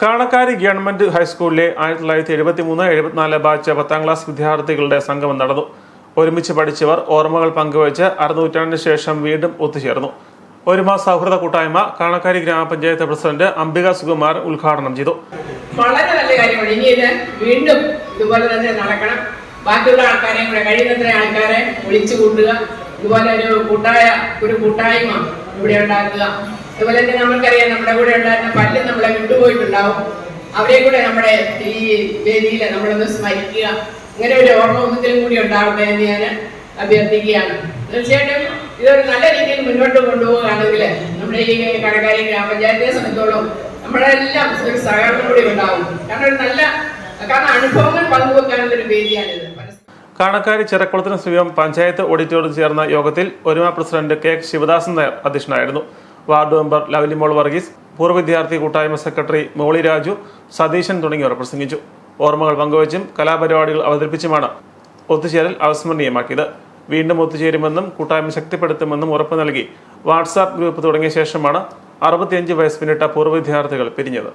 Kanakkari government ഹൈസ്കൂളിലെ ആയിരത്തി തൊള്ളായിരത്തി എഴുപത്തി മൂന്ന് എഴുപത്തിനാല് ബാച്ച് പത്താം ക്ലാസ് വിദ്യാർത്ഥികളുടെ സംഗമം നടന്നു. ഒരുമിച്ച് പഠിച്ചവർ ഓർമ്മകൾ പങ്കുവച്ച് അറുനൂറ്റാണ്ടിന് ശേഷം വീണ്ടും ഒത്തുചേർന്നു. ഒരുമ സൗഹൃദ കൂട്ടായ്മ കാണക്കാരി ഗ്രാമപഞ്ചായത്ത് പ്രസിഡന്റ് അംബിക സുകുമാർ ഉദ്ഘാടനം ചെയ്തു. വളരെ നല്ല കാര്യമാണ് ഇനി ഇത് വീണ്ടും ഇതുപോലെ തന്നെ നടക്കണം. ബാക്കിയുള്ള ആൾക്കാരെയും കൂടെ കഴിയുന്നത്ര ആൾക്കാരെ വിളിച്ചു കൂട്ടുക ഇതുപോലെ ഒരു കൂട്ടായ ഒരു കൂട്ടായ്മ ഇവിടെ ഉണ്ടാക്കുക. അതുപോലെ തന്നെ നമുക്കറിയാം നമ്മുടെ കൂടെ ഉണ്ടായിരുന്ന പല്ല് നമ്മളെ വിട്ടുപോയിട്ടുണ്ടാവും. അവരെ കൂടെ നമ്മുടെ ഈ വേദിയിൽ നമ്മളൊന്ന് സ്മരിക്കുക. ഇങ്ങനെ ഒരു ഓർമ്മത്തിലും കൂടി ഉണ്ടാവട്ടെ എന്ന് ഞാൻ അഭ്യർത്ഥിക്കുകയാണ്. തീർച്ചയായിട്ടും ഇതൊരു നല്ല രീതിയിൽ മുന്നോട്ട് കൊണ്ടുപോവുകയാണെങ്കിൽ നമ്മുടെ ഈ കടക്കാരി ഗ്രാമപഞ്ചായത്തിനെ സംബന്ധിച്ചോളം നമ്മളെല്ലാം ഒരു സഹകരണം കൂടി ഉണ്ടാവും. കാരണം ഒരു നല്ല കാരണം അനുഭവങ്ങൾ പങ്കുവെക്കാനുള്ള ഒരു വേദിയാണിത്. കാണക്കാരി ചിറക്കുളത്തിന് സമീപം പഞ്ചായത്ത് ഓഡിറ്റോറിയം ചേർന്ന യോഗത്തിൽ ഒരുമ പ്രസിഡന്റ് കെ ശിവദാസൻ നായർ അധ്യക്ഷനായിരുന്നു. വാർഡ് മെമ്പർ ലവലിമോൾ വർഗീസ് പൂർവ വിദ്യാർത്ഥി കൂട്ടായ്മ സെക്രട്ടറി മോളി രാജു സതീശൻ തുടങ്ങിയവർ പ്രസംഗിച്ചു. ഓർമ്മകൾ പങ്കുവച്ചും കലാപരിപാടികൾ അവതരിപ്പിച്ചുമാണ് ഒത്തുചേരൽ അവിസ്മരണീയമാക്കിയത്. വീണ്ടും ഒത്തുചേരുമെന്നും കൂട്ടായ്മ ശക്തിപ്പെടുത്തുമെന്നും ഉറപ്പ് നൽകി വാട്സാപ്പ് ഗ്രൂപ്പ് തുടങ്ങിയ ശേഷമാണ് അറുപത്തിയഞ്ച് വയസ്സ് പിന്നിട്ട പൂർവ വിദ്യാർത്ഥികൾ പിരിഞ്ഞത്.